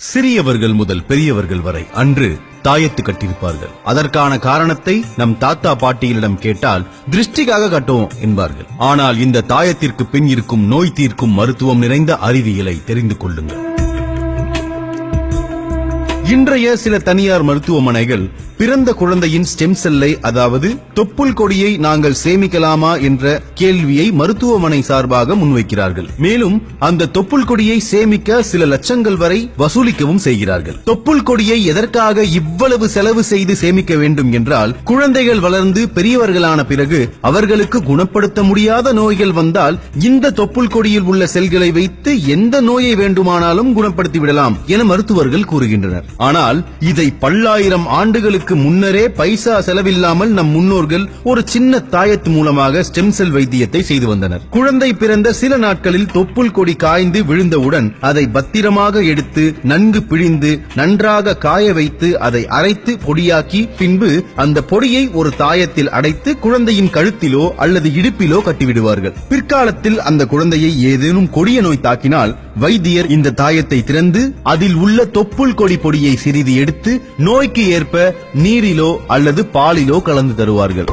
சிறியவர்கள் முதல் பெரியவர்கள் வரை அன்று தாயத்து கட்டியிருப்பார்கள். அதற்கான காரணத்தை நம் தாத்தா பாட்டிகளிடம் கேட்டால் திருஷ்டிக்காக கட்டுவோம் என்பார்கள். ஆனால் இந்த தாயத்திற்கு பின் இருக்கும் நோய் தீர்க்கும் மருத்துவம் நிறைந்த அறிவியலை தெரிந்து கொள்ளுங்கள். இன்றைய சில தனியார் மருத்துவமனைகள் பிறந்த குழந்தையின் ஸ்டெம் செல்லை அதாவது தொப்புள் கொடியை நாங்கள் சேமிக்கலாமா என்ற கேள்வியை மருத்துவமனை சார்பாக முன்வைக்கிறார்கள். மேலும் அந்த தொப்புள் கொடியை சேமிக்க சில லட்சங்கள் வரை வசூலிக்கவும் செய்கிறார்கள். தொப்புள் கொடியை எதற்காக இவ்வளவு செலவு செய்து சேமிக்க வேண்டும் என்றால் குழந்தைகள் வளர்ந்து பெரியவர்களான பிறகு அவர்களுக்கு குணப்படுத்த முடியாத நோய்கள் வந்தால் இந்த தொப்புள் கொடியில் உள்ள செல்களை வைத்து எந்த நோயை வேண்டுமானாலும் குணப்படுத்தி விடலாம் என மருத்துவர்கள் கூறுகின்றனர். ஆனால் இதை பல்லாயிரம் ஆண்டுகளுக்கு முன்னரே பைசா செலவில்லாமல் நம் முன்னோர்கள் ஒரு சின்ன தாயத்து மூலமாக ஸ்டெம் செல் வைத்தியத்தை செய்து வந்தனர். குழந்தை பிறந்த சில நாட்களில் தொப்புள் கொடி காய்ந்து விழுந்தவுடன் அதை பத்திரமாக எடுத்து நன்கு பிழிந்து நன்றாக காய வைத்து அதை அரைத்து பொடியாக்கி பின்பு அந்த பொடியை ஒரு தாயத்தில் அடைத்து குழந்தையின் கழுத்திலோ அல்லது இடுப்பிலோ கட்டிவிடுவார்கள். பிற்காலத்தில் அந்த குழந்தையை ஏதேனும் கொடிய நோய் தாக்கினால் வைத்தியர் இந்த தாயத்தை திறந்து அதில் உள்ள தொப்புள் கொடி பொடியை சிறிது எடுத்து நோய்க்கு ஏற்ப நீரிலோ அல்லது பாலிலோ கலந்து தருவார்கள்.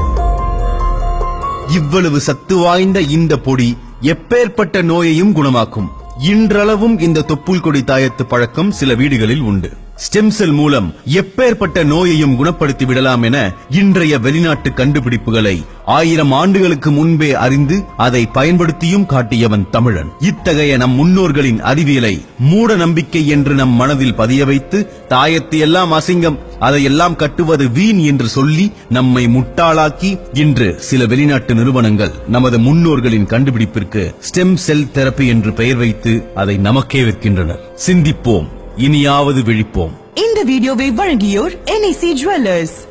இவ்வளவு சத்து வாய்ந்த இந்த பொடி எப்பேற்பட்ட நோயையும் குணமாக்கும். இன்றளவும் இந்த தொப்புள் கொடி தாயத்து பழக்கம் சில வீடுகளில் உண்டு. ஸ்டெம் செல் மூலம் எப்பேற்பட்ட நோயையும் குணப்படுத்தி விடலாம் என இன்றைய வெளிநாட்டு கண்டுபிடிப்புகளை ஆயிரம் ஆண்டுகளுக்கு முன்பே அறிந்து அதை பயன்படுத்தியும் காட்டியவன் தமிழன். இத்தகைய நம் முன்னோர்களின் அறிவியலை மூட நம்பிக்கை என்று நம் மனதில் பதிய வைத்து தாயத்தை எல்லாம் அசிங்கம் அதையெல்லாம் கட்டுவது வீண் என்று சொல்லி நம்மை முட்டாளாக்கி இன்று சில வெளிநாட்டு நிறுவனங்கள் நமது முன்னோர்களின் கண்டுபிடிப்பிற்கு ஸ்டெம் செல் தெரப்பி என்று பெயர் வைத்து அதை நமக்கே விற்கின்றனர். சிந்திப்போம். இனியாவது விழிப்போம். இந்த வீடியோவை வழங்கியோர் NAC ஜுவல்லர்ஸ்